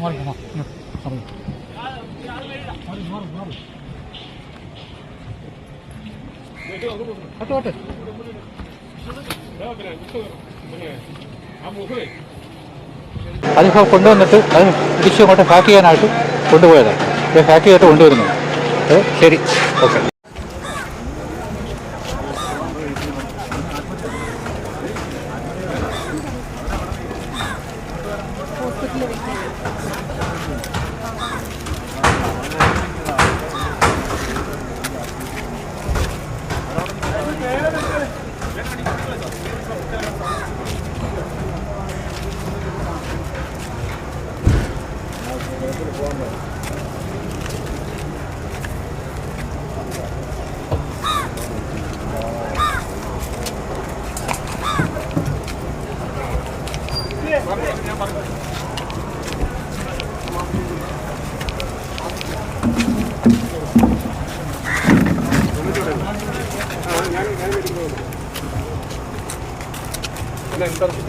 Maru, maru, maru. Maru, maru, maru. Hati, hati. അതിപ്പോൾ കൊണ്ടുവന്നിട്ട് അത് തിരിച്ച് അങ്ങോട്ട് ഹാക്ക് ചെയ്യാനായിട്ട് കൊണ്ടുപോയതാണ് ഹാക്ക് ചെയ്തിട്ട് കൊണ്ടുവരുന്നു. ശരി. ഓക്കെ. Gracias.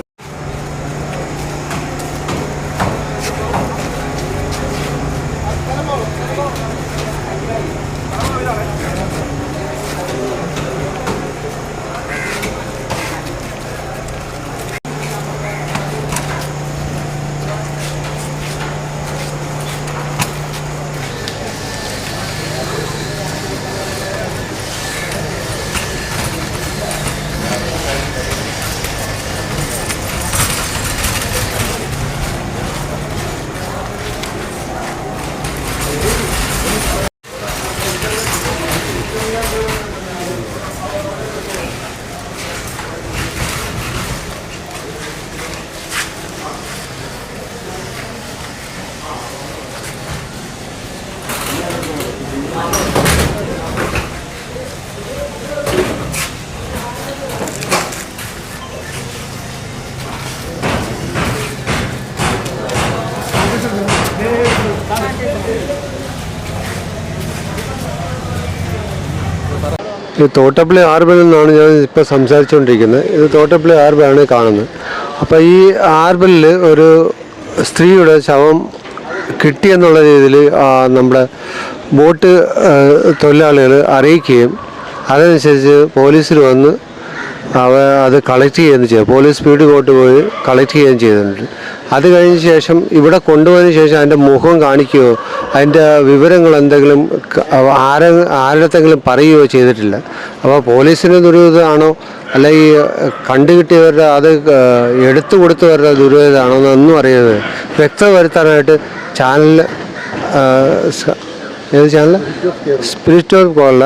ഇത് തോട്ടപ്പള്ളി ആർബിൽ നിന്നാണ് ഞാൻ ഇപ്പോൾ സംസാരിച്ചുകൊണ്ടിരിക്കുന്നത് ഇത് തോട്ടപ്പള്ളി ആർബിലാണ് കാണുന്നത്. അപ്പോൾ ഈ ആർബനിൽ ഒരു സ്ത്രീയുടെ ശവം കിട്ടിയെന്നുള്ള രീതിയിൽ നമ്മുടെ ബോട്ട് തൊഴിലാളികൾ അറിയിക്കുകയും അതനുസരിച്ച് പോലീസിൽ വന്ന് അവ അത് കളക്ട് ചെയ്യുകയും ചെയ്തു. പോലീസ് സ്പീഡ് കോട്ട് പോയി കളക്ട് ചെയ്യുകയും ചെയ്തിട്ടുണ്ട്. അത് കഴിഞ്ഞ ശേഷം ഇവിടെ കൊണ്ടുപോയതിന് ശേഷം അതിന്റെ മുഖം കാണിക്കുകയോ അതിന്റെ വിവരങ്ങൾ എന്തെങ്കിലും ആരെ ആരുടെത്തെങ്കിലും പറയുകയോ ചെയ്തിട്ടില്ല. അപ്പോൾ പോലീസിന് ദുരിതമാണോ അല്ലെങ്കിൽ കണ്ടുകിട്ടിയവരുടെ അത് എടുത്തു കൊടുത്തവരുടെ ദുരിതമാണോ എന്നൊന്നും അറിയാതെ വ്യക്തത വരുത്താനായിട്ട് ചാനൽ ഏത് ചാനൽ? സ്പിരിറ്റ് ഓഫ് കോളിൽ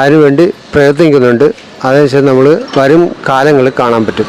അതിനുവേണ്ടി പ്രയത്നിക്കുന്നുണ്ട്. അതിനുശേഷം നമ്മൾ വരും കാലങ്ങളിൽ കാണാൻ പറ്റും.